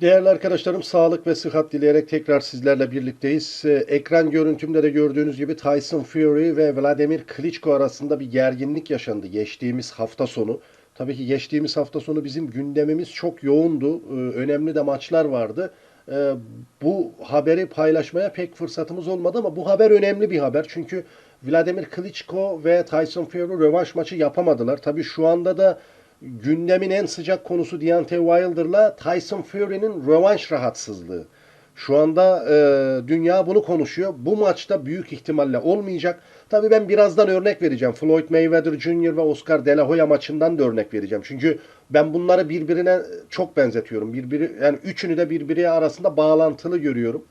Değerli arkadaşlarım sağlık ve sıhhat dileyerek tekrar sizlerle birlikteyiz. Ee, Ekran görüntümde de gördüğünüz gibi Tyson Fury ve Vladimir Klitschko arasında bir gerginlik yaşandı geçtiğimiz hafta sonu. Tabii ki geçtiğimiz hafta sonu bizim gündemimiz çok yoğundu. Ee, Önemli de maçlar vardı. Ee, Bu haberi paylaşmaya pek fırsatımız olmadı ama bu haber önemli bir haber. Çünkü Vladimir Klitschko ve Tyson Fury rövanş maçı yapamadılar. Tabii şu anda da gündemin en sıcak konusu Deontay Wilder'la Tyson Fury'nin rövanş rahatsızlığı. Şu anda e, dünya bunu konuşuyor. Bu maçta büyük ihtimalle olmayacak. Tabii ben birazdan örnek vereceğim. Floyd Mayweather Jr. ve Oscar De La Hoya maçından da örnek vereceğim. Çünkü ben bunları birbirine çok benzetiyorum. Birbiri yani üçünü de birbiri arasında bağlantılı görüyorum.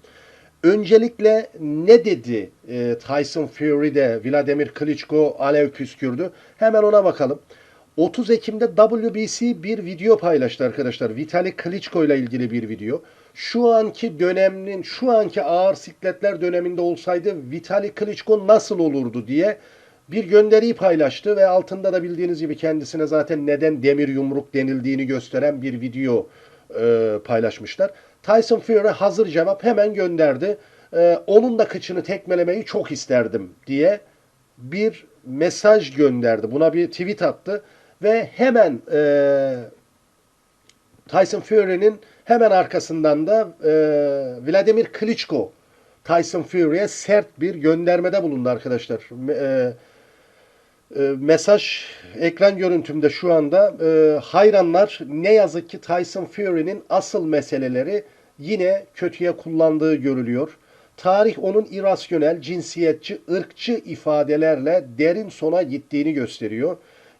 Öncelikle ne dedi e, Tyson Fury de Vladimir Klitschko alev püskürdü? Hemen ona bakalım. 30 Ekim'de WBC bir video paylaştı arkadaşlar. Vitali Klitschko ile ilgili bir video. Şu anki dönemin, şu anki ağır sikletler döneminde olsaydı Vitali Klitschko nasıl olurdu diye bir gönderiyi paylaştı ve altında da bildiğiniz gibi kendisine zaten neden demir yumruk denildiğini gösteren bir video e, paylaşmışlar. Tyson Fury hazır cevap hemen gönderdi. E, onun da kıçını tekmelemeyi çok isterdim diye bir mesaj gönderdi. Buna bir tweet attı ve hemen e, Tyson Fury'nin hemen arkasından da e, Vladimir Klitschko Tyson Fury'e sert bir göndermede bulundu arkadaşlar. E, e, mesaj ekran görüntümde şu anda e, hayranlar ne yazık ki Tyson Fury'nin asıl meseleleri yine kötüye kullandığı görülüyor. Tarih onun irasyonel, cinsiyetçi, ırkçı ifadelerle derin sona gittiğini gösteriyor.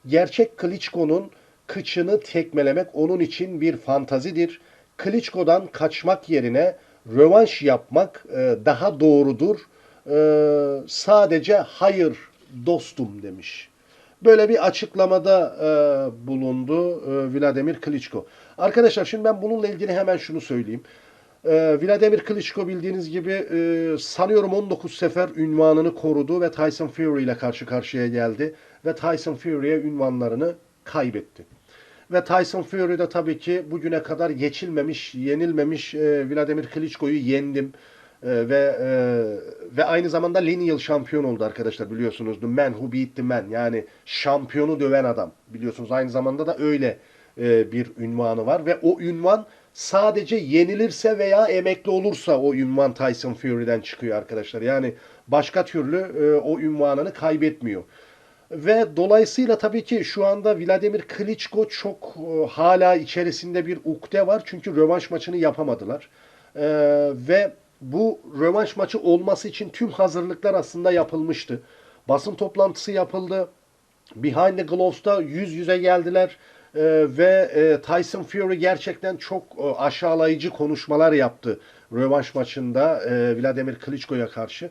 Gerçek Klitschko'nun kıçını tekmelemek onun için bir fantazidir. Klitschko'dan kaçmak yerine rövanş yapmak e, daha doğrudur. E, sadece hayır dostum demiş. Böyle bir açıklamada e, bulundu e, Vladimir Klitschko. Arkadaşlar şimdi ben bununla ilgili hemen şunu söyleyeyim. E, Vladimir Klitschko bildiğiniz gibi e, sanıyorum 19 sefer ünvanını korudu ve Tyson Fury ile karşı karşıya geldi. Ve Tyson Fury'ye ünvanlarını kaybetti. Ve Tyson Fury de tabii ki bugüne kadar geçilmemiş, yenilmemiş e, Vladimir Klitschko'yu yendim. E, ve e, ve aynı zamanda lineal şampiyon oldu arkadaşlar biliyorsunuz. The man who beat the man. Yani şampiyonu döven adam. Biliyorsunuz aynı zamanda da öyle e, bir ünvanı var. Ve o ünvan sadece yenilirse veya emekli olursa o ünvan Tyson Fury'den çıkıyor arkadaşlar. Yani başka türlü e, o ünvanını kaybetmiyor. Ve dolayısıyla tabii ki şu anda Vladimir Klitschko çok e, hala içerisinde bir ukde var. Çünkü rövanş maçını yapamadılar. E, ve bu rövanş maçı olması için tüm hazırlıklar aslında yapılmıştı. Basın toplantısı yapıldı. Behind the Gloves'ta yüz yüze geldiler. E, ve e, Tyson Fury gerçekten çok e, aşağılayıcı konuşmalar yaptı rövanş maçında e, Vladimir Klitschko'ya karşı.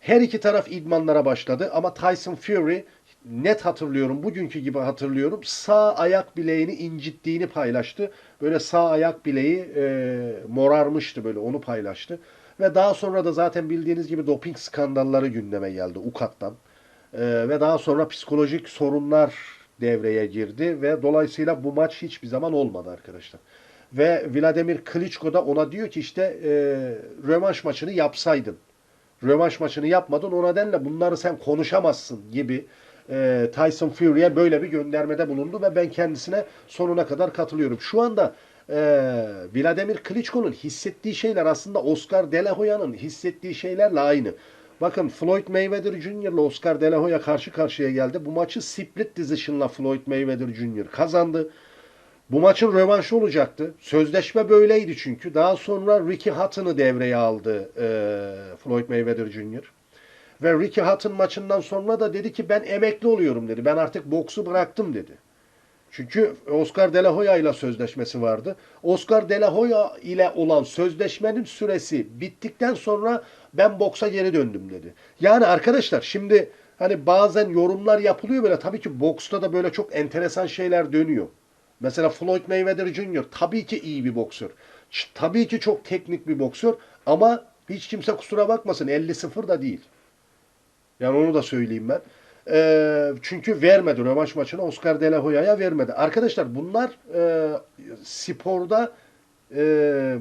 Her iki taraf idmanlara başladı ama Tyson Fury net hatırlıyorum, bugünkü gibi hatırlıyorum. Sağ ayak bileğini incittiğini paylaştı. Böyle sağ ayak bileği e, morarmıştı böyle onu paylaştı. Ve daha sonra da zaten bildiğiniz gibi doping skandalları gündeme geldi UKAT'tan. E, ve daha sonra psikolojik sorunlar devreye girdi ve dolayısıyla bu maç hiçbir zaman olmadı arkadaşlar. Ve Vladimir Klitschko da ona diyor ki işte e, rövanş maçını yapsaydın rövanş maçını yapmadın. O nedenle bunları sen konuşamazsın gibi e, Tyson Fury'e böyle bir göndermede bulundu ve ben kendisine sonuna kadar katılıyorum. Şu anda e, Vladimir Klitschko'nun hissettiği şeyler aslında Oscar De La Hoya'nın hissettiği şeylerle aynı. Bakın Floyd Mayweather Jr. ile Oscar De La Hoya karşı karşıya geldi. Bu maçı split decision'la Floyd Mayweather Jr. kazandı. Bu maçın rövanşı olacaktı. Sözleşme böyleydi çünkü. Daha sonra Ricky Hatton'ı devreye aldı e, Floyd Mayweather Jr. Ve Ricky Hatton maçından sonra da dedi ki ben emekli oluyorum dedi. Ben artık boksu bıraktım dedi. Çünkü Oscar De La Hoya ile sözleşmesi vardı. Oscar De La Hoya ile olan sözleşmenin süresi bittikten sonra ben boksa geri döndüm dedi. Yani arkadaşlar şimdi hani bazen yorumlar yapılıyor böyle tabii ki boksta da böyle çok enteresan şeyler dönüyor. Mesela Floyd Mayweather Jr. tabii ki iyi bir boksör. Tabii ki çok teknik bir boksör ama hiç kimse kusura bakmasın 50-0 da değil. Yani onu da söyleyeyim ben. Ee, çünkü vermedi rövanş maçını Oscar De La Hoya'ya vermedi. Arkadaşlar bunlar e, sporda e,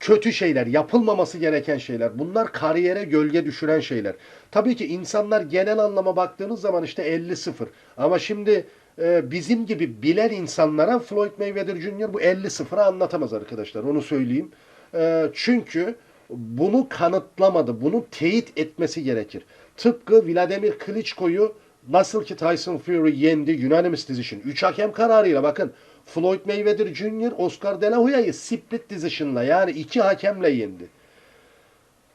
kötü şeyler, yapılmaması gereken şeyler. Bunlar kariyere gölge düşüren şeyler. Tabii ki insanlar genel anlama baktığınız zaman işte 50-0. Ama şimdi e, bizim gibi bilen insanlara Floyd Mayweather Jr. bu 50-0'ı anlatamaz arkadaşlar. Onu söyleyeyim. E, çünkü bunu kanıtlamadı. Bunu teyit etmesi gerekir. Tıpkı Vladimir Klitschko'yu nasıl ki Tyson Fury yendi unanimous decision. 3 hakem kararıyla bakın. Floyd Mayweather Jr. Oscar De La Hoya'yı split decision'la yani iki hakemle yendi.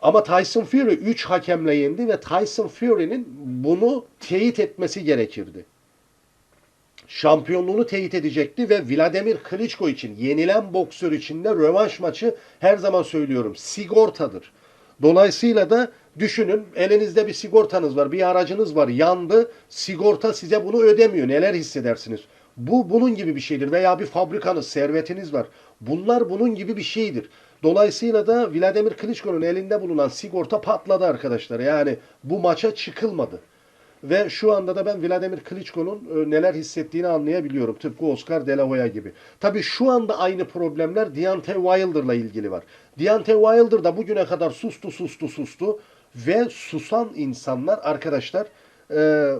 Ama Tyson Fury 3 hakemle yendi ve Tyson Fury'nin bunu teyit etmesi gerekirdi. Şampiyonluğunu teyit edecekti ve Vladimir Klitschko için yenilen boksör için de rövanş maçı her zaman söylüyorum sigortadır. Dolayısıyla da düşünün elinizde bir sigortanız var, bir aracınız var, yandı, sigorta size bunu ödemiyor. Neler hissedersiniz? Bu bunun gibi bir şeydir veya bir fabrikanız, servetiniz var. Bunlar bunun gibi bir şeydir. Dolayısıyla da Vladimir Klitschko'nun elinde bulunan sigorta patladı arkadaşlar. Yani bu maça çıkılmadı. Ve şu anda da ben Vladimir Klitschko'nun e, neler hissettiğini anlayabiliyorum. Tıpkı Oscar De La Hoya gibi. Tabii şu anda aynı problemler Deontay Wilder'la ilgili var. Deontay Wilder da bugüne kadar sustu sustu sustu ve susan insanlar arkadaşlar e,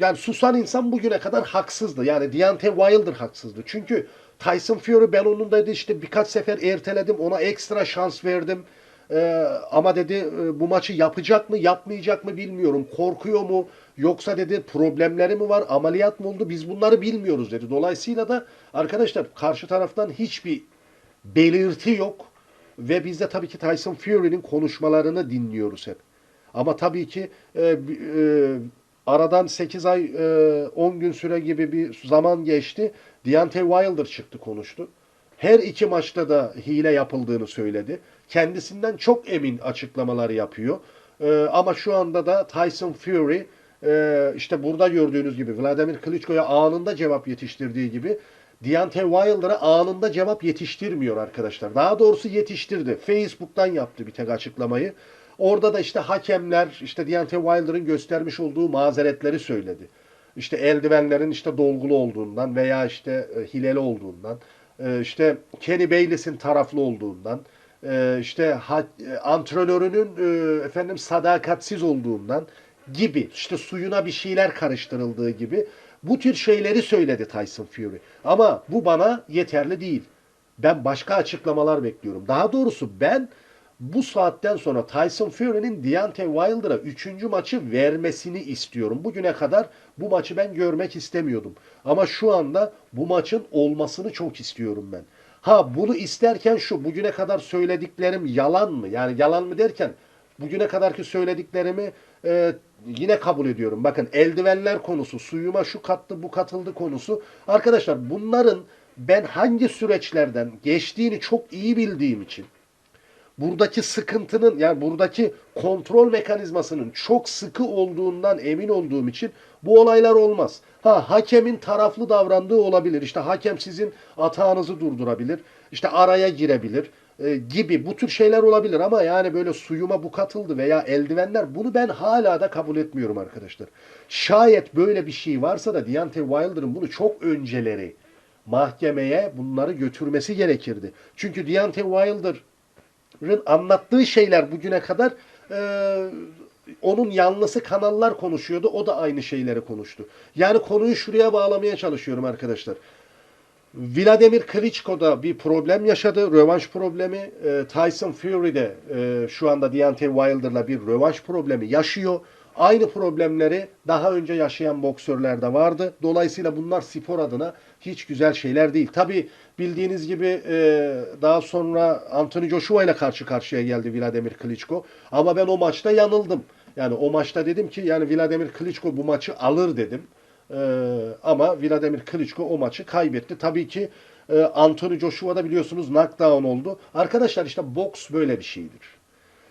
yani susan insan bugüne kadar haksızdı. Yani Deontay Wilder haksızdı. Çünkü Tyson Fury ben onun dedi işte birkaç sefer erteledim. Ona ekstra şans verdim. Ee, ama dedi e, bu maçı yapacak mı yapmayacak mı bilmiyorum. Korkuyor mu yoksa dedi problemleri mi var ameliyat mı oldu biz bunları bilmiyoruz dedi. Dolayısıyla da arkadaşlar karşı taraftan hiçbir belirti yok. Ve biz de tabii ki Tyson Fury'nin konuşmalarını dinliyoruz hep. Ama tabii ki e, e, aradan 8 ay e, 10 gün süre gibi bir zaman geçti. Deontay Wilder çıktı konuştu. Her iki maçta da hile yapıldığını söyledi. Kendisinden çok emin açıklamalar yapıyor. E, ama şu anda da Tyson Fury e, işte burada gördüğünüz gibi Vladimir Klitschko'ya anında cevap yetiştirdiği gibi Deontay Wilder'a anında cevap yetiştirmiyor arkadaşlar. Daha doğrusu yetiştirdi. Facebook'tan yaptı bir tek açıklamayı. Orada da işte hakemler işte Deontay Wilder'ın göstermiş olduğu mazeretleri söyledi. İşte eldivenlerin işte dolgulu olduğundan veya işte e, hileli olduğundan, e, işte Kenny Bayless'in taraflı olduğundan, e, işte e, antrenörünün e, efendim sadakatsiz olduğundan gibi işte suyuna bir şeyler karıştırıldığı gibi bu tür şeyleri söyledi Tyson Fury. Ama bu bana yeterli değil. Ben başka açıklamalar bekliyorum. Daha doğrusu ben bu saatten sonra Tyson Fury'nin Deontay Wilder'a 3. maçı vermesini istiyorum. Bugüne kadar bu maçı ben görmek istemiyordum. Ama şu anda bu maçın olmasını çok istiyorum ben. Ha bunu isterken şu bugüne kadar söylediklerim yalan mı? Yani yalan mı derken bugüne kadarki söylediklerimi e, yine kabul ediyorum. Bakın eldivenler konusu, suyuma şu kattı bu katıldı konusu. Arkadaşlar bunların ben hangi süreçlerden geçtiğini çok iyi bildiğim için buradaki sıkıntının yani buradaki kontrol mekanizmasının çok sıkı olduğundan emin olduğum için bu olaylar olmaz. Ha hakemin taraflı davrandığı olabilir. İşte hakem sizin atağınızı durdurabilir. İşte araya girebilir e, gibi bu tür şeyler olabilir ama yani böyle suyuma bu katıldı veya eldivenler bunu ben hala da kabul etmiyorum arkadaşlar. Şayet böyle bir şey varsa da Deontay Wilder'ın bunu çok önceleri mahkemeye bunları götürmesi gerekirdi. Çünkü Deontay Wilder anlattığı şeyler bugüne kadar e, onun yanlısı kanallar konuşuyordu. O da aynı şeyleri konuştu. Yani konuyu şuraya bağlamaya çalışıyorum arkadaşlar. Vladimir Klitschko'da bir problem yaşadı. Rövanş problemi. E, Tyson Fury de e, şu anda Deontay Wilder'la bir rövanş problemi yaşıyor. Aynı problemleri daha önce yaşayan boksörler de vardı. Dolayısıyla bunlar spor adına hiç güzel şeyler değil. Tabi bildiğiniz gibi e, daha sonra Anthony Joshua ile karşı karşıya geldi Vladimir Klitschko. Ama ben o maçta yanıldım. Yani o maçta dedim ki yani Vladimir Klitschko bu maçı alır dedim. E, ama Vladimir Klitschko o maçı kaybetti. Tabii ki e, Anthony Joshua da biliyorsunuz knockdown oldu. Arkadaşlar işte boks böyle bir şeydir.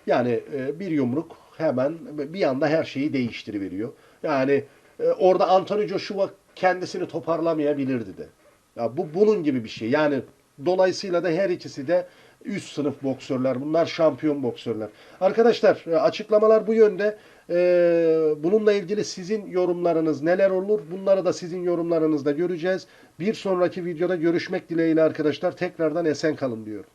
Yani e, bir yumruk hemen bir anda her şeyi değiştiriveriyor. Yani e, orada Anthony Joshua kendisini toparlamayabilirdi de. Ya bu bunun gibi bir şey. Yani dolayısıyla da her ikisi de üst sınıf boksörler. Bunlar şampiyon boksörler. Arkadaşlar e, açıklamalar bu yönde. Ee, bununla ilgili sizin yorumlarınız neler olur? Bunları da sizin yorumlarınızda göreceğiz. Bir sonraki videoda görüşmek dileğiyle arkadaşlar. Tekrardan esen kalın diyorum.